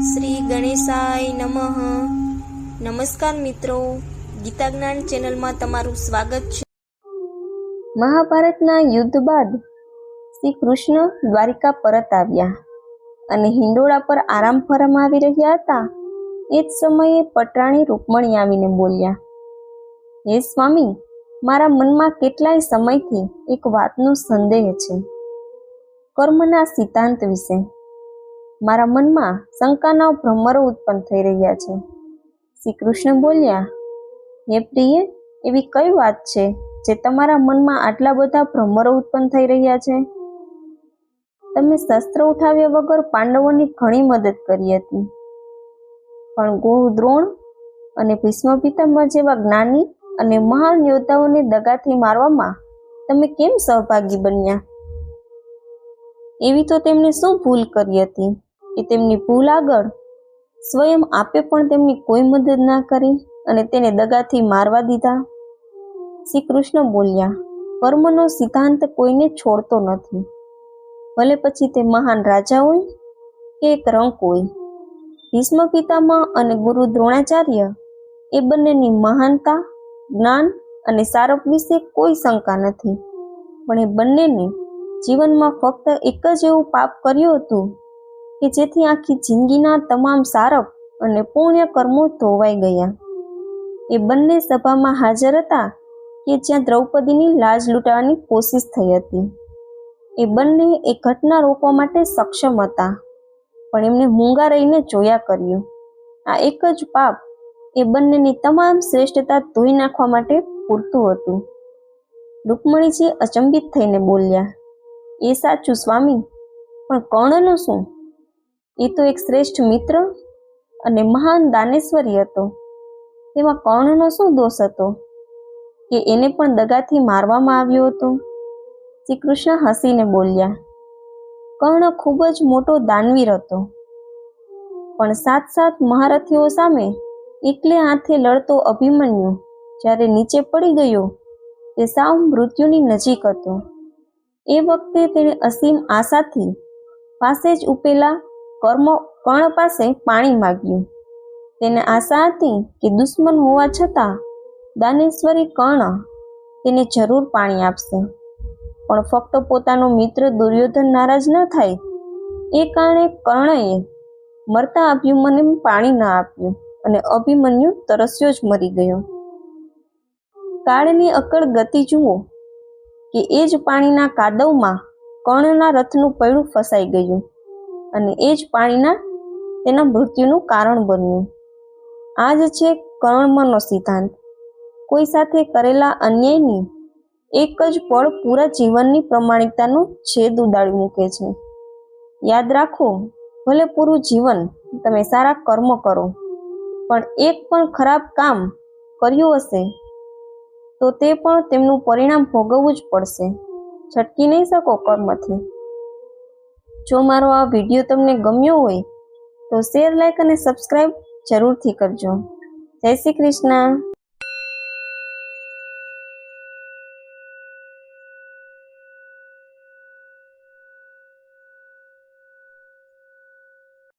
શ્રી ગણેશાય નમઃ. નમસ્કાર મિત્રો. ગીતા જ્ઞાન ચેનલમાં તમારું સ્વાગત છે. મહાભારતના યુદ્ધ બાદ શ્રી કૃષ્ણ દ્વારિકા પરત આવ્યા અને હિંડોળા પર આરામ ફરમાવી રહ્યા હતા. એ જ સમયે પટરાણી રૂકમણી આવીને બોલ્યા, હે સ્વામી, મારા મનમાં કેટલાય સમયથી એક વાતનો સંદેહ છે. કર્મના સિદ્ધાંત વિશે મારા મનમાં શંકાના ભ્રમરો ઉત્પન્ન થઈ રહ્યા છે. શ્રી કૃષ્ણ બોલ્યા, હે પ્રિય, એવી કઈ વાત છે જે તમારા મનમાં આટલા બધા ભ્રમરો ઉત્પન્ન થઈ રહ્યા છે? તમે શસ્ત્ર ઉઠાવ્યા વગર પાંડવોની ઘણી મદદ કરી હતી. પણ ગુરુ દ્રોણ અને ભીષ્મ પિતામહ જેવા જ્ઞાની અને મહાન યોદ્ધાઓને દગાથી મારવામાં તમે કેમ સહભાગી બન્યા? એવી તો તેમણે શું ભૂલ કરી હતી? કે તેમની ભૂલ આગળ સ્વયં આપે પણ તેમની કોઈ મદદ ના કરી અને તેને દગાથી મારવા દીધા. શ્રી કૃષ્ણ બોલ્યા, કર્મનો સિદ્ધાંત કોઈને છોડતો નથી. ભલે પછી તે મહાન રાજા હોય કે એક રંક હોય ભીષ્મ પિતામહ અને ગુરુ દ્રોણાચાર્ય, એ બંનેની મહાનતા, જ્ઞાન અને સારપ વિશે કોઈ શંકા નથી. પણ એ બંનેને જીવનમાં ફક્ત એક જ એવું પાપ કર્યું હતું કે જેથી આખી જિંદગીના તમામ સારપ અને પુણ્ય કર્મો ધોવાઈ ગયા. એ બંને સભામાં હાજર હતા કે જ્યાં દ્રૌપદીની લાજ લૂંટાવાની કોશિશ થઈ હતી. એ બંને એ ઘટના રોકવા માટે સક્ષમ હતા, પણ એમને મૂંગા રહીને જોયા કર્યું. આ એક જ પાપ એ બંનેની તમામ શ્રેષ્ઠતા ધોઈ નાખવા માટે પૂરતું હતું. રૂકમણીજી અચંબિત થઈને બોલ્યા, એ સાચું સ્વામી, પણ કર્ણનું શું? એ તો એક શ્રેષ્ઠ મિત્ર અને મહાન દાનેશ્વરી હતો. તેમાં કર્ણનો શું દોષ હતો? કે એને પણ દગાથી મારવામાં આવ્યો હતો? શ્રી કૃષ્ણ હસીને બોલ્યા, કર્ણ ખૂબ જ મોટો દાનવીર હતો. પણ સાત સાત મહારથીઓ સામે એકલે હાથે લડતો અભિમન્યુ જ્યારે નીચે પડી ગયો, તે સાવ મૃત્યુની નજીક હતો. એ વખતે તેણે અસીમ આશાથી પાસે જ ઉપેલા કર્મ કર્ણ પાસે પાણી માગ્યું. તેને આશા હતી કે દુશ્મન હોવા છતાં દાનેશ્વરી કર્ણ તેને જરૂર પાણી આપશે. પણ ફક્ત પોતાનો મિત્ર દુર્યોધન નારાજ ન થાય, એ કારણે કર્ણએ મરતા અભિમન્યુ પાણી ન આપ્યું અને અભિમન્યુ તરસ્યો જ મરી ગયો. કાળની અકળ ગતિ જુઓ કે એ જ પાણીના કાદવમાં કર્ણના રથનું પૈડું ફસાઈ ગયું. અને એ જ પાણીના તેના મૃત્યુનું કારણ બન્યું. આ જ છે કર્મનો સિદ્ધાંત. કોઈ સાથે કરેલા અન્યાયની એક જ પળ પૂરા જીવનની પ્રમાણિકતાનો છેદ ઉડાડી મૂકે છે. યાદ રાખો, ભલે પૂરું જીવન તમે સારા કર્મ કરો, પણ એક પણ ખરાબ કામ કર્યું હશે, તો તે પણ તેમનું પરિણામ ભોગવવું જ પડશે. છટકી નહીં શકો કર્મથી. જો મારો આ વીડિયો તમને ગમ્યો હોય, તો શેર લાઈક અને સબસ્ક્રાઈબ જરૂરથી કરજો. જય શ્રી કૃષ્ણ.